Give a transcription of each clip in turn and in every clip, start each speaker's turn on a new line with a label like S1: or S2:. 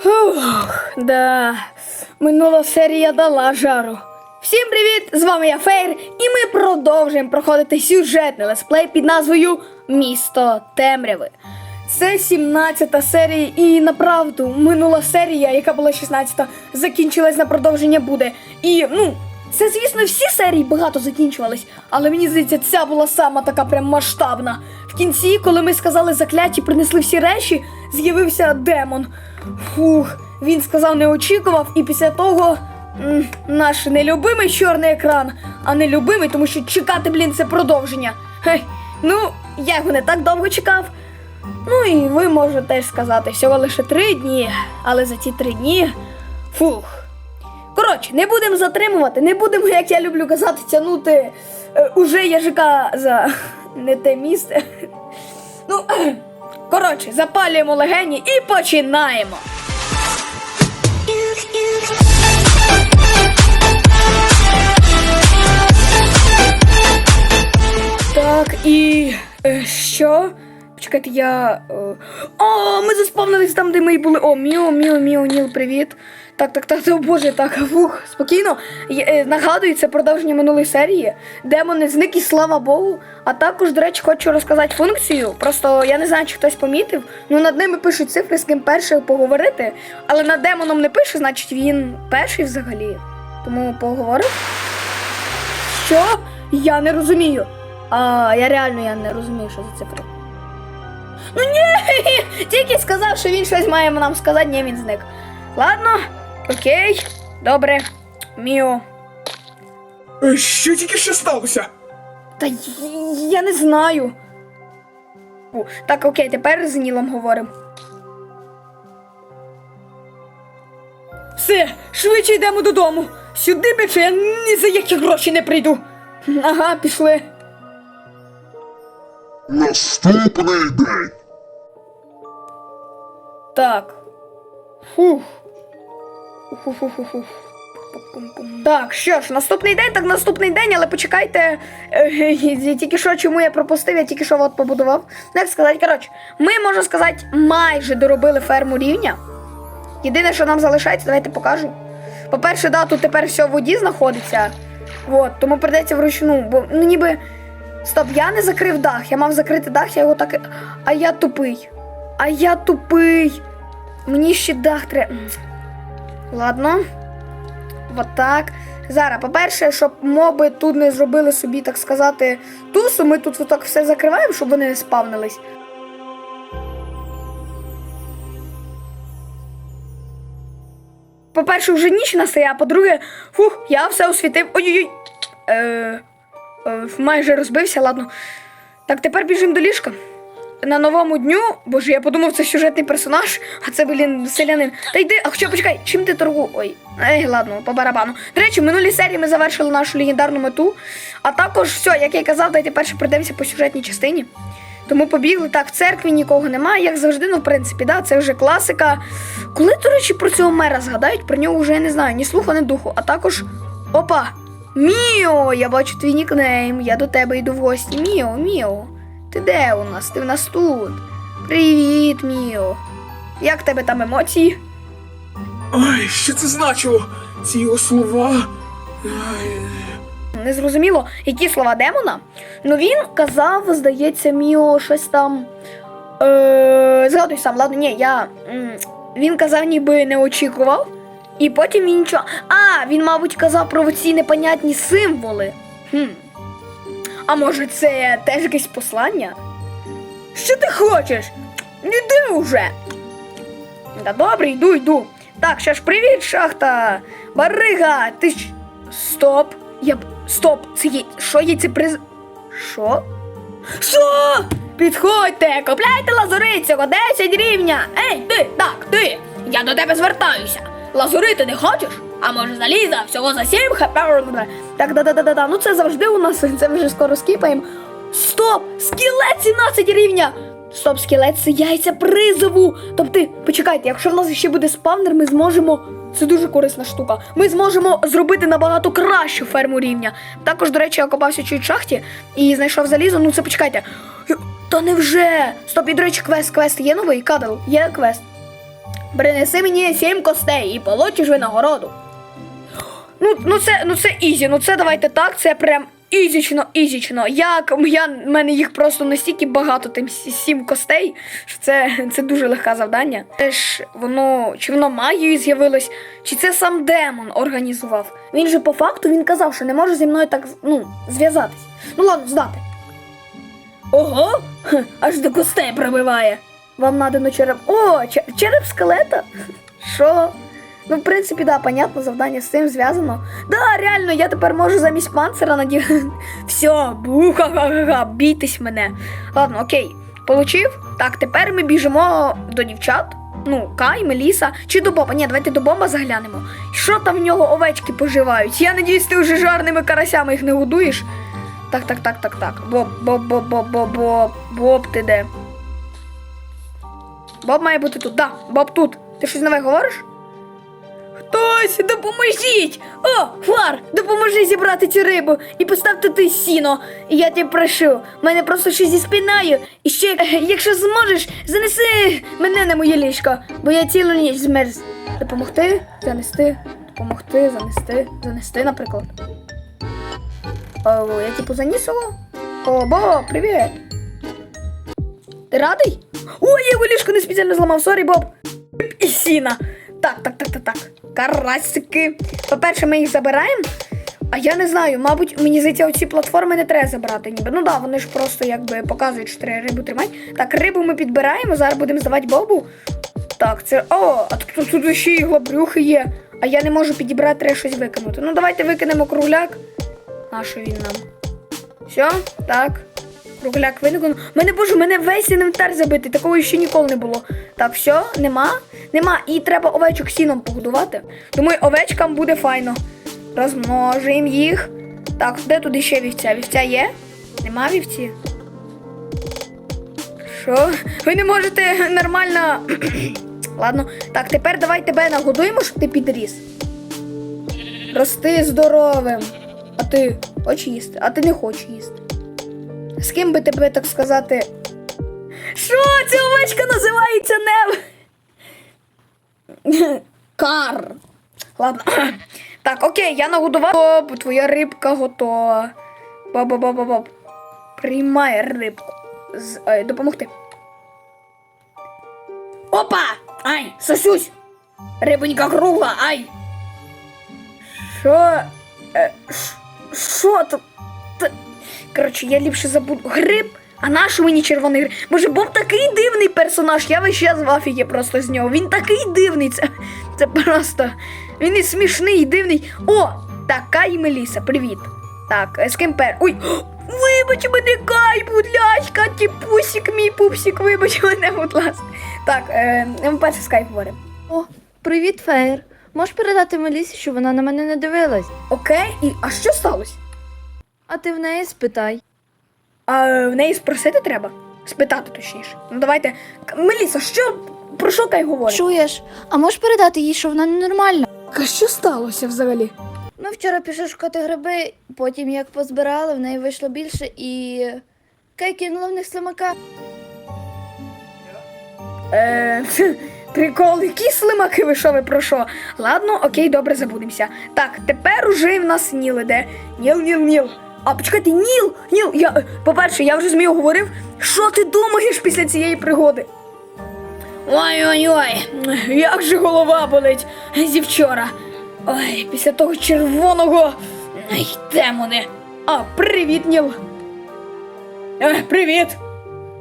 S1: Фух, да. Минула серія дала жару. Всім привіт! З вами я Фейр, і ми продовжуємо проходити сюжетний летсплей під назвою Місто Темряви. Це 17 серія, і направду минула серія, яка була 16, закінчилась на продовження буде. І ну, це, звісно, всі серії багато закінчувались, але мені здається, ця була сама така прям масштабна. В кінці, коли ми сказали закляті, принесли всі речі, з'явився демон. Фух, він сказав, не очікував, і після того наш нелюбимий чорний екран, а не любимий, тому що чекати, блін, це продовження. Хей, ну, я його не так довго чекав. Ну і ви можете теж сказати, всього лише три дні, але за ці три дні. Фух. Коротше, не будемо затримувати, не будемо, як я люблю казати, тягнути е, уже яжика за не те місце. Ну, коротше, запалюємо легені і починаємо. Так, і е, що? Почекайте, я. Е... О, ми заспавнились там, де ми і були. О, Міо, Міо, Міо, Ніл, привіт. Так, так, так, о боже, так, фух, спокійно. Е, нагадую, це продовження минулої серії. Демони зник і слава Богу. А також, до речі, хочу розказати функцію. Просто я не знаю, чи хтось помітив. Ну над ними пишуть цифри, з ким першим поговорити. Але над демоном не пише, значить він перший взагалі. Тому поговорив. Що? Я не розумію. А я реально я не розумію, що за цифри. Ну ні! Тільки сказав, що він щось має нам сказати, ні, він зник. Ладно, окей, добре, Міо.
S2: Е, Що тільки що сталося?
S1: Та я не знаю. О, Так, окей, тепер з Нілом говоримо. Все, швидше йдемо додому. Сюди більше я ні за які гроші не прийду. Ага, пішли.
S3: Наступний день.
S1: Так. Фух. Так, що ж, наступний день, так наступний день, але почекайте. е, Тільки що чому я пропустив, я тільки що от побудував. Ну, Як сказати, коротше, ми, можна сказати, майже доробили ферму рівня. Єдине, що нам залишається, давайте покажу. По-перше, да, тут тепер все в воді знаходиться. От, тому прийдеться вручну, бо ну ніби. Стоп, я не закрив дах. Я мав закрити дах, я його так. А я тупий. А я тупий. Мені ще дах треба. Ладно. Вот так. Зараз, по-перше, щоб моби тут не зробили собі, так сказати, тусу, ми тут отак все закриваємо, щоб вони не спавнились. По-перше, вже ніч настає, а по-друге, фух, я все освітив. Ой-ой-ой. Е, е, майже розбився, ладно. Так, тепер біжимо до ліжка. На новому дню, боже, я подумав, це сюжетний персонаж, а це, блін, селянин. Та йди, а хоча почекай, чим ти торгу? Ой, ей, ладно, по барабану. До речі, в минулій серії ми завершили нашу легендарну мету. А також, все, як я й казав, дайте перше пройдемося по сюжетній частині. Тому побігли. Так, в церкві нікого немає, як завжди, ну, в принципі, да, це вже класика. Коли, до речі, про цього мера згадають, про нього вже я не знаю, ні слуху, ні духу. А також. Опа! Міо! Я бачу твій нікнейм, я до тебе йду в гості. Міо, Міо. Ти де у нас? Ти в нас тут. Привіт, Міо. Як тебе там емоції?
S2: Ай, що це значило? Ці його слова. Ай,
S1: Не зрозуміло, які слова демона. Ну він казав, здається, Міо щось там. Е, згадуй сам, ладно, ні, я. Він казав, ніби не очікував. І потім він нічого. А, він, мабуть, казав про ці непонятні символи. Хм. А може, це теж якесь послання? Що ти хочеш? Іди уже. Та добре, йду, йду. Так, ще ж привіт, шахта. Барига, ти ж. Стоп. Я б. Стоп, це є. Що є це приз. Що? Що? Підходьте, купляйте лазурицю, 10 рівня. Ей, ти, так, ти. Я до тебе звертаюся. Лазурити не хочеш? А може заліза, всього за 7 хп. Так, да-да-да-да. Ну це завжди у нас, це вже скоро скіпаємо. Стоп! Скелет 17 рівня! Стоп, скелет це яйця призову. Тобто, почекайте, якщо в нас ще буде спавнер, ми зможемо. Це дуже корисна штука. Ми зможемо зробити набагато кращу ферму рівня. Також, до речі, я копався чуть в шахті і знайшов залізо. Ну це почекайте. Та невже? Стоп, і до речі, квест, квест є новий кадл, є квест. принеси мені сім костей і получиш винагороду. Ну, ну це, ну це ізі, ну це давайте так, це прям ізічно, ізічно. Як я, в мене їх просто настільки багато, тим сім костей, що це, це дуже легке завдання. Це ж воно, чи воно магією з'явилось, чи це сам демон організував. Він же по факту він казав, що не може зі мною так ну, зв'язатись. Ну ладно, здати. Ого, аж до костей пробиває. Вам надано череп. О, череп скелета? Що? Ну, в принципі, да, понятно, завдання з цим зв'язано. Да, реально, я тепер можу замість панцира надіти. Все, буха-ха-ха, бійтесь мене. Ладно, окей. Получив? Так, тепер ми біжимо до дівчат. Ну, Кай, Меліса, чи до Боба. Ні, давайте до Боба заглянемо. Що там в нього овечки поживають? Я надіюсь, ти вже жарними карасями їх не годуєш. Так, так, так, так, так. Боб, Боб, Боб, Боб, Боб, Боб, Боб, ти де? Боб має бути тут. Да, Боб тут. Ти щось нове говориш? Хтось, допоможіть! О, фар, допоможи зібрати цю рибу і поставте ти сіно. Я тебе прошу. Мене просто щось зі спиною. І ще, якщо зможеш, занеси мене на моє ліжко, бо я цілу ніч змерз. Допомогти, занести, допомогти, занести, занести, наприклад. О, я типу заніс його? О, Бо, привіт. Ти радий? Ой, я його ліжко не спеціально зламав, сорі, Боб. І сіна. Так, так, так, так, так. Карасики. По-перше, ми їх забираємо. А я не знаю, мабуть, мені здається, оці платформи не треба забирати. Ніби. Ну да, вони ж просто якби показують, що треба рибу тримати. Так, рибу ми підбираємо, зараз будемо здавати бобу. Так, це. О, а тут, тут ще і глобрюхи є. А я не можу підібрати, треба щось викинути. Ну, давайте викинемо кругляк. Нащо він нам? Все, так. Кругляк виникнув. Мене боже, мене весь інвентар забитий, такого ще ніколи не було. Так, все, нема. Нема. І треба овечок сіном погодувати. Думаю, овечкам буде файно. Розмножуємо їх. Так, де туди ще вівця? Вівця є? Нема вівці? Що? Ви не можете нормально. Ладно. Так, тепер давай тебе нагодуємо, щоб ти підріс. Рости здоровим. А ти хочеш їсти? А ти не хочеш їсти. З ким би тебе так сказати? Що ця овечка називається Нев? Кар. Ладно. Так, окей, я нагодував. Боб, твоя рибка готова. Боб-боб-боб-боб. Приймай рибку. З, е, допомогти. Опа! Ай, сосюсь! Рибонька кругла, ай! Що? Е, Що тут? Та- Коротше, я ліпше забуду. Гриб? А наш мені червоний гриб? Боже, Боб такий дивний персонаж. Я весь час в афігі просто з нього. Він такий дивний. Це, це просто. Він і смішний, і дивний. О! Така і Меліса, привіт. Так, е, з ким пер. Ой! Вибач мене, Кай, будь ласка, ті пусік, мій пупсік, вибач мене, будь ласка. Так, е, ми перше з Кай говоримо.
S4: О, привіт, Фейр. Можеш передати Мелісі, що вона на мене не дивилась.
S1: Окей, і а що сталося?
S4: А ти в неї спитай.
S1: А в неї спросити треба? Спитати точніше. Ну давайте. Меліса, що про що Кай говорить?
S4: Чуєш? А можеш передати їй, що вона ненормальна?
S1: А що сталося взагалі?
S4: Ми вчора пішли шукати гриби, потім як позбирали, в неї вийшло більше і. Кай кинула в них слимака.
S1: Е, прикол, які слимаки ви що ви про що? Ладно, окей, добре, забудемося. Так, тепер уже в нас Ніл іде. Ніл, Ніл, Ніл. А почекайте, Ніл! Ніл, я. е, По-перше, я вже змію говорив, що ти думаєш після цієї пригоди? Ой-ой-ой, як же голова болить зі вчора. Ой, після того червоного. Ай, демони. А, привіт, Ніл. Е, привіт.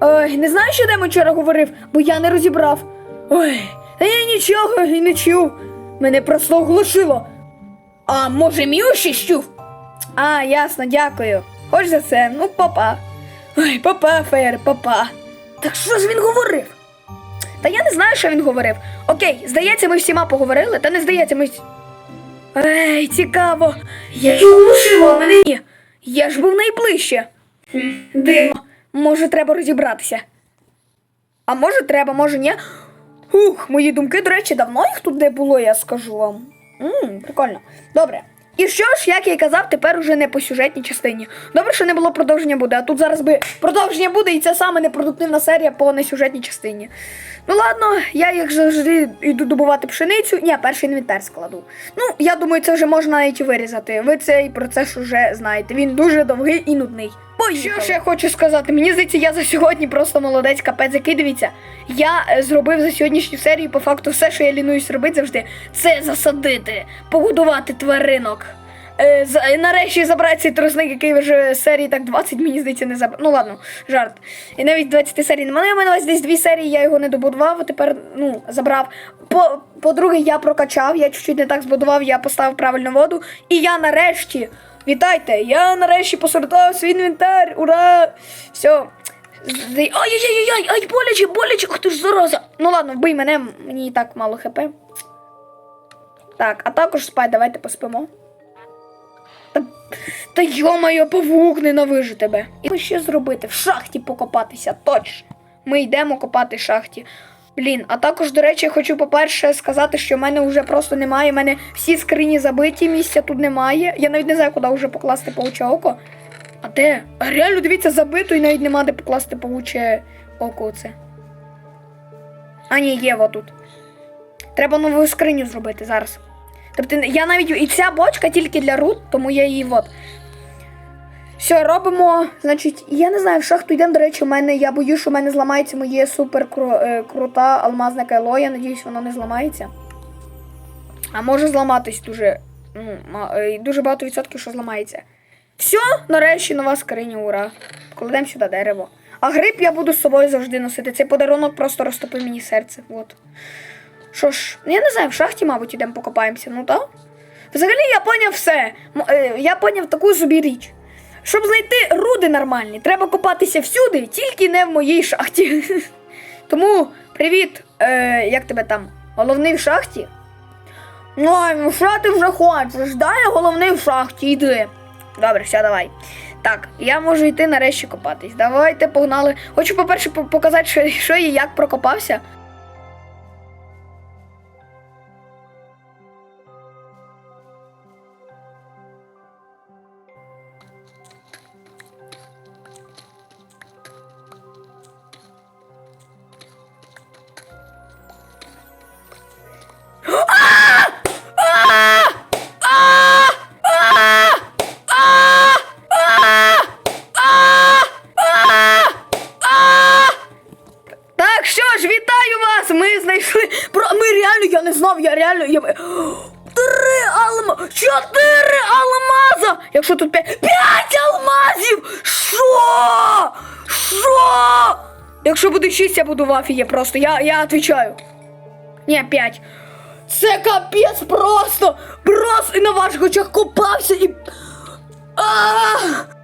S1: Ой, не знаю, що Демон вчора говорив, бо я не розібрав. Ой, та я нічого і не чув. Мене просто оглушило. А може, Міу ще чув? А, ясно, дякую. Хоч за це, ну папа. Ой, папа, Фер, папа. Так що ж він говорив? Та я не знаю, що він говорив. Окей, здається, ми всіма поговорили, та не здається, ми. Ей, цікаво. Я ж мене ні. Я ж був найближче. Хм, Дивно. Може, треба розібратися. А може, треба, може, ні. Ух, мої думки, до речі, давно їх тут не було, я скажу вам. Ммм, прикольно. Добре. І що ж, як я й казав, тепер уже не по сюжетній частині. Добре, що не було продовження буде, а тут зараз би продовження буде, і це саме непродуктивна серія по несюжетній частині. Ну ладно, я як завжди йду добувати пшеницю. Ні, перший інвентар складу. Ну, я думаю, це вже можна навіть і вирізати. Ви цей процес вже знаєте. Він дуже довгий і нудний. Поїхали. Що ж я хочу сказати? Мені здається, я за сьогодні просто молодець, капець, який дивіться. Я е, зробив за сьогоднішню серію, по факту, все, що я лінуюсь робити завжди, це засадити, погодувати тваринок. Е, е, нарешті забрати цей тросник, який вже серії так 20, мені здається, не забрав. Ну ладно, жарт. І навіть 20 серій немає. У мене ось десь дві серії, я його не добудував, а тепер ну, забрав. По, по-друге, я прокачав, я чуть-чуть не так збудував, я поставив правильну воду. І я нарешті, вітайте, я нарешті посортував свій інвентар. Ура! Все. Ай-яй-яй-яй, ай, боляче, боляче, ах ти ж зараза. Ну ладно, вбий мене, мені і так мало хп. Так, а також спай, давайте поспимо. Та, та йо-моє, павук, ненавижу тебе. І що зробити? В шахті покопатися, точно. Ми йдемо копати в шахті. Блін, а також, до речі, хочу, по-перше, сказати, що в мене вже просто немає. У мене всі скрині забиті, місця тут немає. Я навіть не знаю, куди вже покласти пауче око. А де? Реально, дивіться, забито і навіть нема де покласти павуче око оце. А ні, є отут. Треба нову скриню зробити зараз. Тобто я навіть і ця бочка тільки для рут, тому я її от. Все, робимо. Значить, я не знаю, в шахту йдемо. До речі, у мене я боюсь, що в мене зламається моє супер е, крута алмазна кайло. Я надіюсь, воно не зламається. А може зламатись дуже. Ну, е, дуже багато відсотків, що зламається. Все, нарешті нова скриня, ура. Кладемо сюди дерево. А гриб я буду з собою завжди носити. Цей подарунок просто розтопив мені серце. От. Що ж, ну, я не знаю, в шахті, мабуть, ідемо покопаємося, ну так? Взагалі я поняв все. Е, Я поняв таку собі річ. Щоб знайти руди нормальні, треба копатися всюди, тільки не в моїй шахті. Тому привіт, е, як тебе там? Головний в шахті? Ну, ну що ти вже хочеш? Дай головний в шахті, йди. Добре, все, давай. Так, я можу йти нарешті копатись. Давайте погнали. Хочу, по-перше, показати, що, що і як прокопався. Якщо буде 6, я буду в афіє просто. Я, я отвечаю. Ні, 5. Це капець просто! Просто і на ваших очах купався і. А!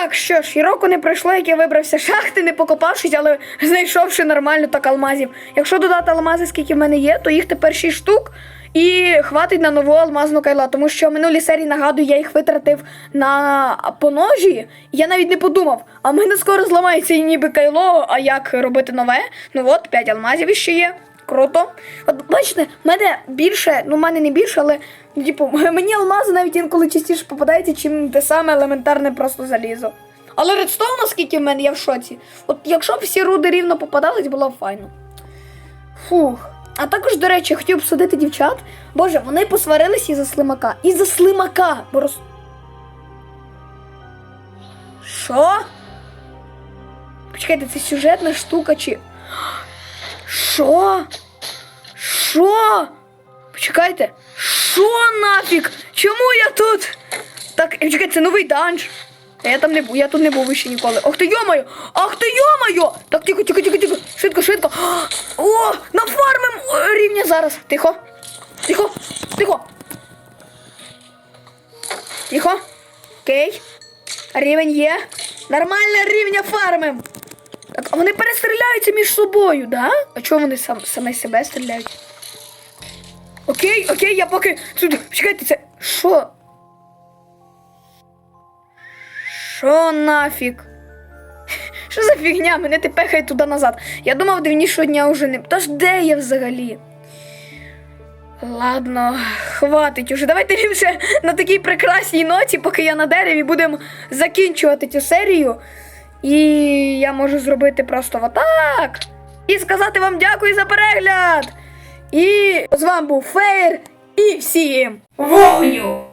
S1: Так, що ж, і року не пройшло, як я вибрався шахти, не покопавшись, але знайшовши нормально так алмазів. Якщо додати алмази, скільки в мене є, то їх тепер 6 штук. І хватить на нову алмазну кайла, тому що в минулій серії нагадую, я їх витратив на поножі. Я навіть не подумав, а в мене скоро зламається і ніби кайло, а як робити нове? Ну от, 5 алмазів ще є. Круто. От бачите, в мене більше, ну в мене не більше, але ну, типу, мені алмази навіть інколи частіше попадаються, чим те саме елементарне просто залізо. Але редстоун, наскільки в мене, я в шоці. От якщо б всі руди рівно попадались, було б файно. Фух. А також, до речі, хотів б судити дівчат. Боже, вони посварились із-за слимака. Із-за слимака! Бо. Що? Почекайте, це сюжетна штука чи. Що? Що? Почекайте. Що нафіг? Чому я тут? Так, е, чекайте, це новий данж. Я там не був, я тут не був ще ніколи. Ох ти йомаю! Ах ти йомаю! Так, тихо, тихо, тихо, тихо. Швидко, швидко. О, нафармим е, рівня зараз. Тихо. Тихо, тихо. Тихо. Окей. Рівень є. Нормально рівня фармим. Вони перестріляються між собою, да? А чого вони сам, самі себе стріляють? Окей, окей, я поки. Чекайте, це. Що? Що нафіг? Що за фігня? Мене ти пехай туди назад. Я думав, дивнішого дня вже не. Тож де я взагалі? Ладно, хватить уже. Давайте ліпше на такій прекрасній ноті, поки я на дереві, будемо закінчувати цю серію. І я можу зробити просто отак. І сказати вам дякую за перегляд. І з вами був Фейр. І всім вогню!